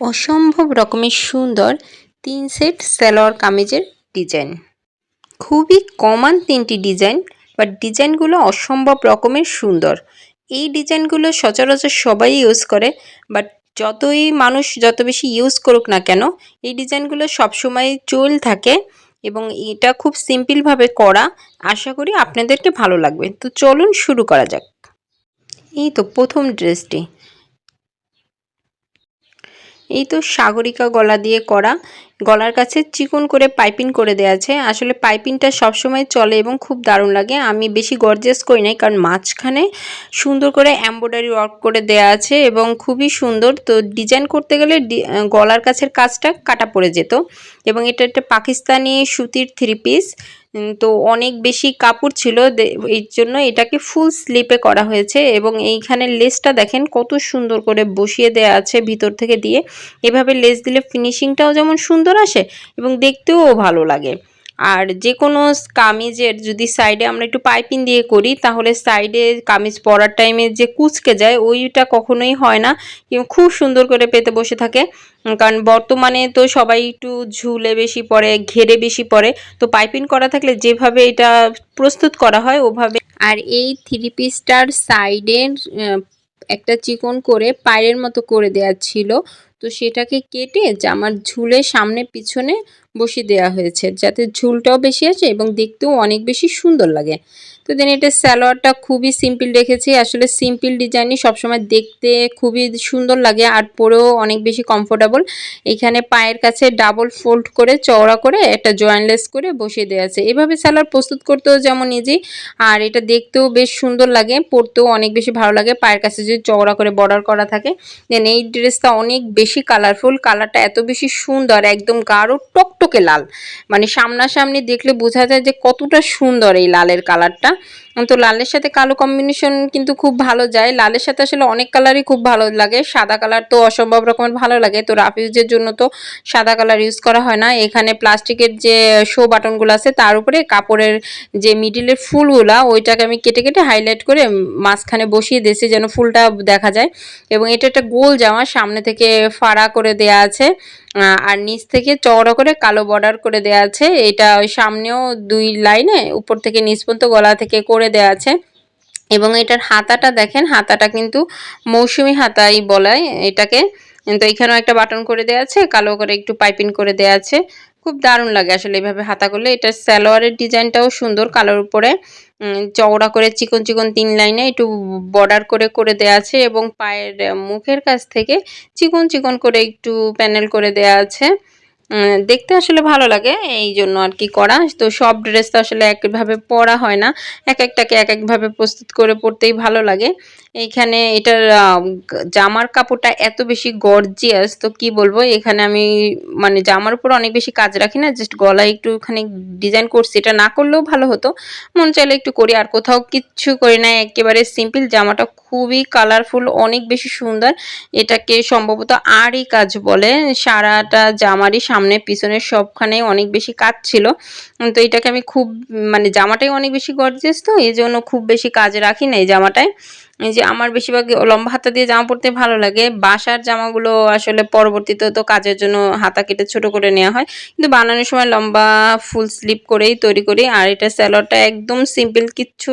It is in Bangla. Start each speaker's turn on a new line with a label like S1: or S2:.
S1: অসম্ভব রকমের সুন্দর তিন সেট সালোয়ার কামিজের ডিজাইন। খুবই কমন তিনটি ডিজাইন বাট ডিজাইনগুলো অসম্ভব রকমের সুন্দর। এই ডিজাইনগুলো সচরাচর সবাই ইউজ করে বাট যতই মানুষ যত বেশি ইউজ করুক না কেন, এই ডিজাইনগুলো সবসময় চল থাকে এবং এটা খুব সিম্পলভাবে করা, আশা করি আপনাদেরকে ভালো লাগবে। তো চলুন শুরু করা যাক। এই তো প্রথম ড্রেসটি এই তো সাগরিকা গলা দিয়ে করা। গলার কাছে চিকন করে পাইপিং করে দেওয়া আছে। আসলে পাইপিংটা সবসময় চলে এবং খুব দারুণ লাগে। আমি বেশি গর্জেস করি নাই কারণ মাঝখানে সুন্দর করে এম্ব্রয়ডারি ওয়ার্ক করে দেয়া আছে এবং খুবই সুন্দর। তো ডিজাইন করতে গেলে গলার কাছের কাজটা কাটা পড়ে যেত এবং এটা একটা পাকিস্তানি সুতির থ্রি পিস তো অনেক বেশি কাপড় ছিল এই জন্য এটাকে ফুল স্লিপে করা হয়েছে এবং এইখানে লেসটা দেখেন কত সুন্দর করে বসিয়ে দেয়া আছে ভিতর থেকে দিয়ে। এভাবে লেস দিলে ফিনিশিংটাও যেমন সুন্দর আসে এবং দেখতেও ভালো লাগে। আর যে কোনো কামিজের যদি সাইডে আমরা একটু পাইপিং দিয়ে করি, তাহলে সাইডে কামিজ পরার টাইমে যে কুচকে যায়, ওইটা কখনোই হয় না। খুব সুন্দর করে পেতে বসে থাকে। কারণ বর্তমানে তো সবাই একটু ঝুলে বেশি পরে ঘেরে বেশি পরে তো পাইপিং করা থাকলে যেভাবে এটা প্রস্তুত করা হয়, ওভাবে আর এই থ্রি পিসটার সাইডের একটা চিকন করে পায়ের মতো করে দেওয়া ছিল। তো সেটাকে কেটে জামার ঝুলে সামনে পিছনে বসিয়ে দেওয়া হয়েছে যাতে ঝুলটাও বেশি আছে এবং দেখতেও অনেক বেশি সুন্দর লাগে। তো দেন এটা স্যালোয়ারটা খুবই সিম্পল রেখেছি। আসলে সিম্পল ডিজাইনই সবসময় দেখতে খুবই সুন্দর লাগে আর পরেও অনেক বেশি কমফোর্টেবল এখানে পায়ের কাছে ডাবল ফোল্ড করে, চওড়া করে একটা জয়েন্টলেস করে বসিয়ে দেওয়া আছে। এভাবে স্যালোয়ার প্রস্তুত করতেও যেমন ইজি আর এটা দেখতেও বেশ সুন্দর লাগে, পরতেও অনেক বেশি ভালো লাগে। পায়ের কাছে যদি চওড়া করে বর্ডার করা থাকে দেন এই ড্রেসটা অনেক বেশি কালারফুল কালারটা এত বেশি সুন্দর, একদম গাঢ়, টকটকে লাল। মানে সামনাসামনি দেখলে বোঝা যায় যে কতটা সুন্দর এই লালের কালারটা তো লালের সাথে কালো কম্বিনেশন কিন্তু খুব ভালো যায়। লালের সাথে আসলে অনেক কালারই খুব ভালো লাগে। সাদা কালার তো অসম্ভব রকমের ভালো লাগে। তো রাফ ইউজের জন্য তো সাদা কালার ইউজ করা হয় না। এখানে প্লাস্টিকের যে শো বাটনগুলো আছে, তার উপরে কাপড়ের যে মিডিলের ফুলগুলা, ওইটাকে আমি কেটে কেটে হাইলাইট করে মাঝখানে বসিয়ে দিয়েছি যেন ফুলটা দেখা যায়। এবং এটা একটা গোল জামা, সামনে থেকে ফাড়া করে দেয়া আছে। আর নিচ থেকে চওড়া করে কালো বর্ডার করে দেয়া আছে। এটা ওই সামনেও দুই লাইনে উপর থেকে নিচ পর্যন্ত গলা থেকে করে দেয়া আছে। এবং এটার হাতাটা দেখেন, হাতাটা কিন্তু মৌসুমি হাতাই বলায় এটাকে। তো এখানেও একটা বাটন করে দেওয়া আছে, কালো করে একটু পাইপিং করে দেওয়া আছে। খুব দারুণ লাগে আসলে এইভাবে হাতা করলে। এটা স্যালোয়ারের ডিজাইনটাও সুন্দর, কালোর উপরে। চওড়া করে চিকন চিকন তিন লাইনে একটু বর্ডার করে করে দেয়া আছে এবং পায়ের মুখের কাছ থেকে চিকন চিকন করে একটু প্যানেল করে দেওয়া আছে। দেখতে আসলে ভালো লাগে এই জন্য আর কি করা। তো সব ড্রেস তো আসলে একভাবে পরা হয় না। এক একটাকে এক একভাবে প্রস্তুত করে পরতেই ভালো লাগে। এইখানে এটার জামার কাপড়টা এত বেশি গর্জিয়াস তো কি বলব? এখানে আমি মানে জামার উপর অনেক বেশি কাজ রাখি না জাস্ট গলায় একটুখানি ডিজাইন করছি, এটা না করলেও ভালো হতো। মন চাইলে একটু করি, আর কোথাও কিচ্ছু করি না, একেবারে সিম্পল জামাটা খুবই কালারফুল অনেক বেশি সুন্দর। এটাকে সম্ভবত আরই কাজ বলে, সারাটা জামারই সামনে পিছনের সবখানে অনেক বেশি কাজ ছিল। তো এটাকে আমি খুব মানে জামাটাই অনেক বেশি গর্জেস তো, এই জন্য খুব বেশি কাজ রাখি না এই জামাটায়। এই যে আমার বেশিরভাগ লম্বা হাতা দিয়ে জামা পরতে ভালো লাগে। বাসার জামাগুলো আসলে পরবর্তীতে তো কাজের জন্য হাতা কেটে ছোট করে নেওয়া হয়। কিন্তু বানানোর সময় লম্বা ফুল স্লিপ করেই তৈরি করি। আর এটা স্যালোয়ারটা একদম সিম্পল কিচ্ছু